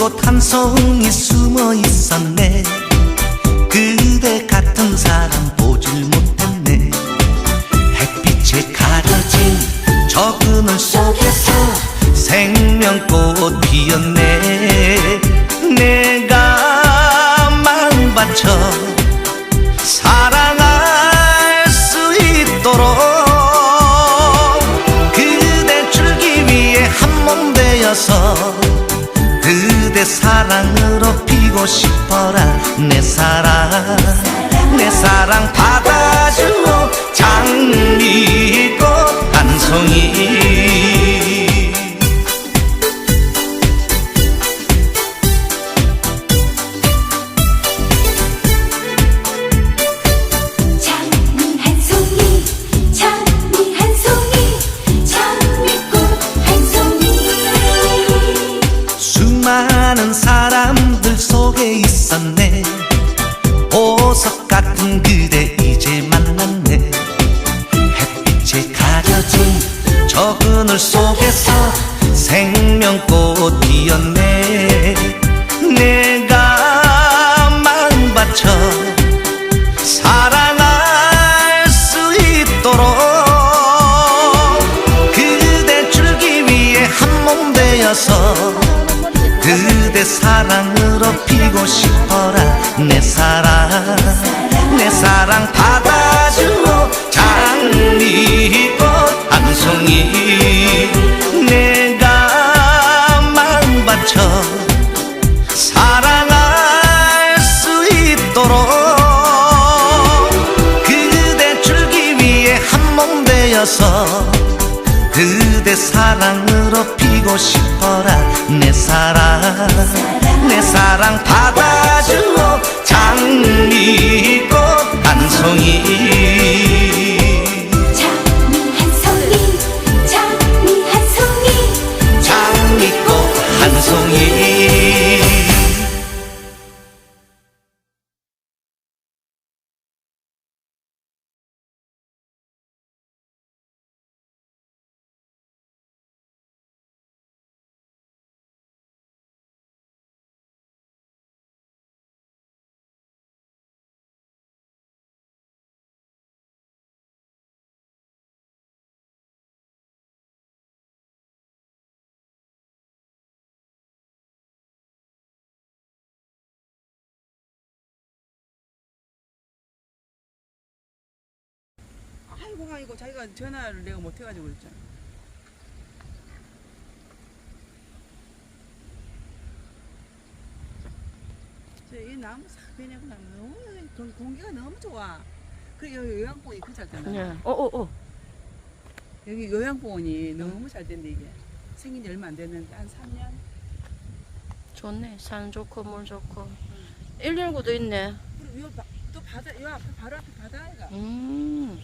꽃 한 송이 숨어 있었네. 그대 같은 사람 보질 못했네. 햇빛에 가려진 저 그늘 속에서 생명꽃 피었네. 주고 싶어라. 내 사랑 내 사랑 받아줘 장미 수많은 사람들 속에 있었네. 보석 같은 그대 이제 만났네. 햇빛에 가려진 저 그늘 속에서 생명꽃 피었네. 내가 마음 바쳐 사랑할 수 있도록 그대 줄기 위해 한 몸 되어서 그대 사랑으로 피고 싶어라. 내 사랑 내 사랑 받아주어 장미꽃 한 송이 내가 마음 바쳐 사랑할 수 있도록 그대 줄기 위해 한 몸 되어서 그대 사랑으로 피고 싶어라. 내 사랑 내 사랑 받아줘 장미 아이고 아이고 자기가 전화를 내가 못 해가지고 그랬잖아. 저이 나무 나면 너무 공- 공기가 너무 좋아. 그 여기 요양봉이 그 잘 되나? 네. 어어 어. 여기 요양봉원이 너무 잘 된대 이게. 생긴 지 얼마 안 됐는데 한 3년. 좋네. 산 좋고 물 좋고. 119도 있네. 그리고 요 바, 또 바다 요 앞에 바로 앞에 바다가 음.